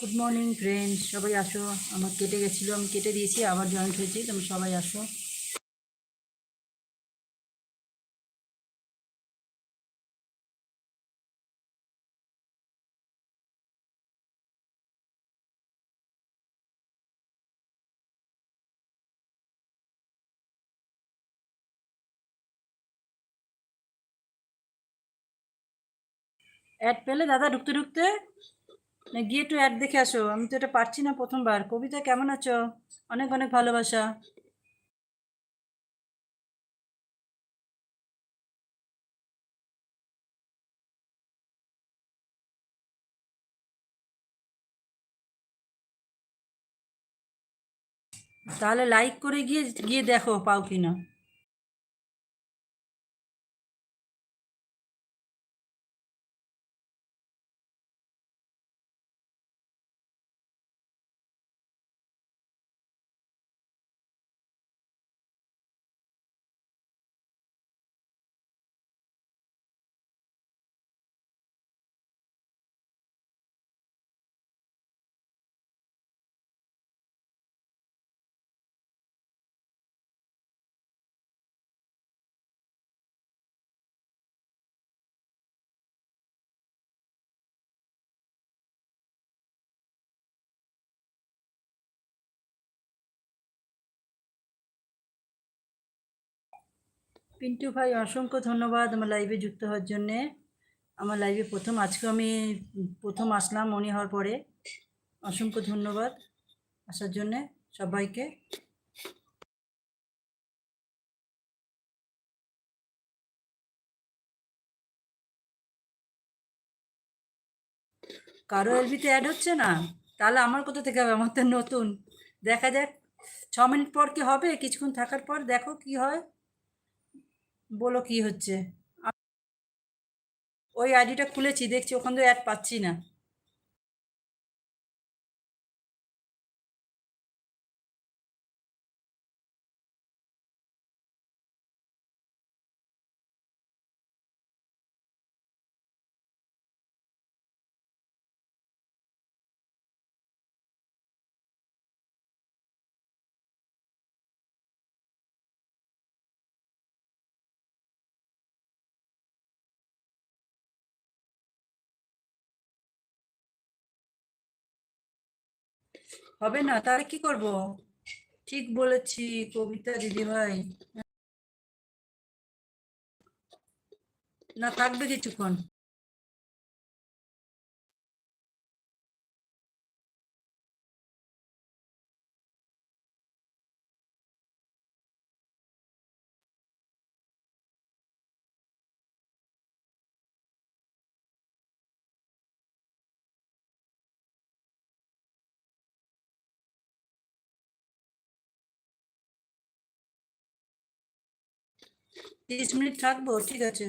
Good morning friend সবাই আসো। আমার কেটে গেছিল, আমি কেটে দিয়েছি, আবার জয়েন্ট হয়েছি, তুমি সবাই আসো। অ্যাড পেলে দাদা ঢুকতে ঢুকতে? না, গিয়ে একটু অ্যাড দেখে আসো। আমি তো এটা পারছি না প্রথমবার। কবিতা, কেমন আছো? অনেক অনেক ভালোবাসা। তাহলে লাইক করে গিয়ে গিয়ে দেখো পাও কিনা। পিন্টু ভাই, অসংখ্য ধন্যবাদ আমার লাইভে যুক্ত হওয়ার জন্যে। আমার লাইভে প্রথম, আজকে আমি প্রথম আসলাম মনে হওয়ার পরে। অসংখ্য ধন্যবাদ আসার জন্যে সবাইকে। কারও এলবিতে অ্যাড হচ্ছে না? তাহলে আমার কোথা থেকে হবে? আমার তো নতুন। দেখা যাক, ছ মিনিট পর কি হবে? কিছুক্ষণ থাকার পর দেখো কি হয়। বলো কি হচ্ছে? ওই আইডিটা খুলেছি দেখছি ওখান থেকে অ্যাড পাচ্ছি না। হবে না? তাহলে কি করব? ঠিক বলেছি কবিতা দিদি ভাই না থাকবে কিছুক্ষণ। তিরিশ মিনিট থাকব ঠিক আছে